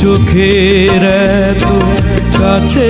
চোখের এত কাছে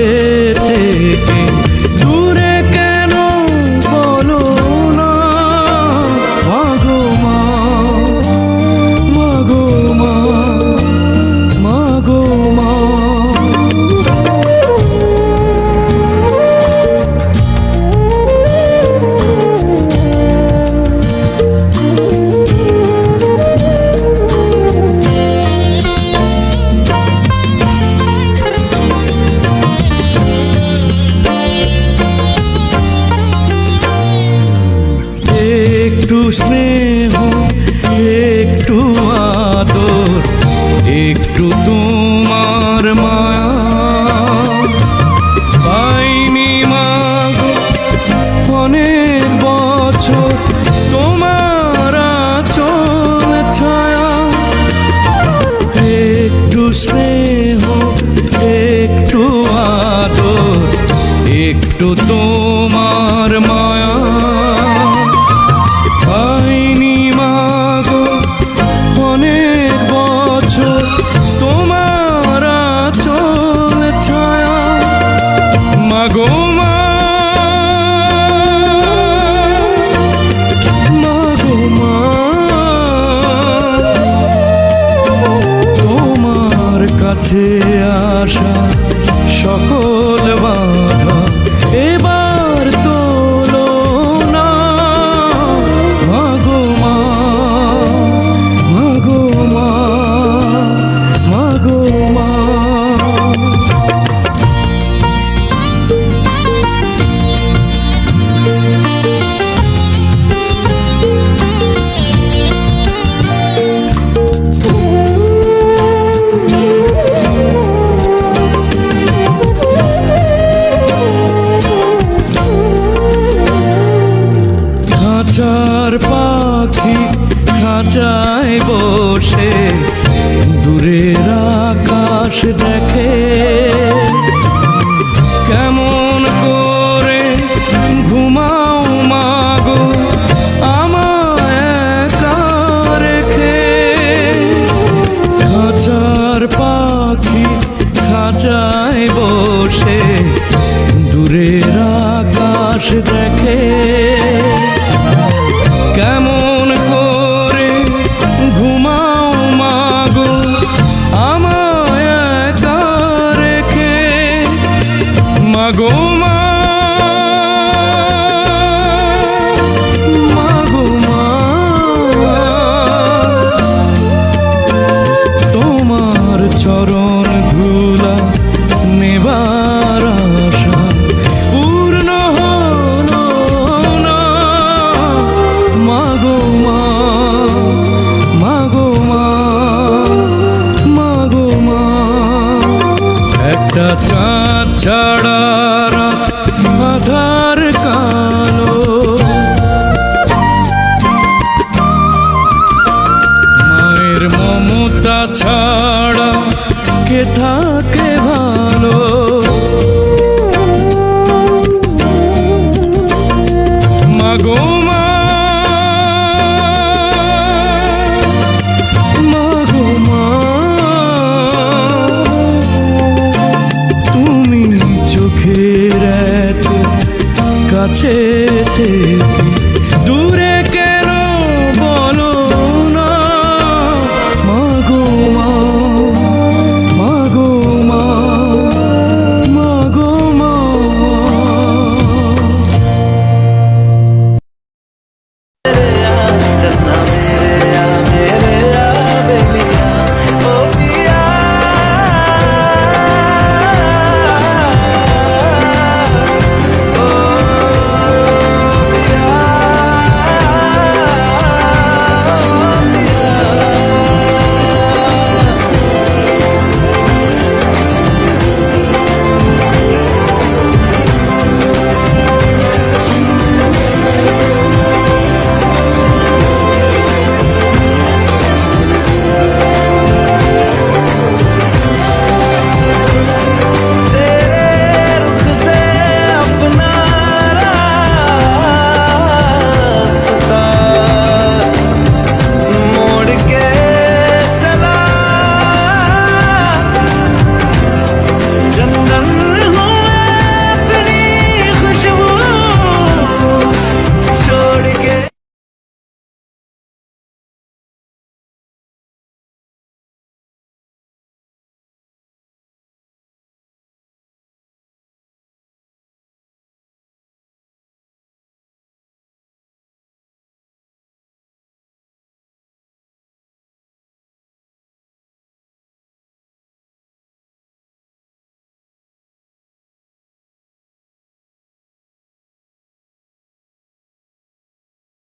জানায় বসে দূরের আকাশ দেখে। কেমন করে ঘুমাও মাগো রেখে। খাঁচার পাখি খাঁচায় বসে দূরের আকাশ দেখে। magoou একটা চাঁদ ছাড়া আধার কালো। মায়ের মমতা ছাড়া কে থাকে ভালো? এত কাছে থেকে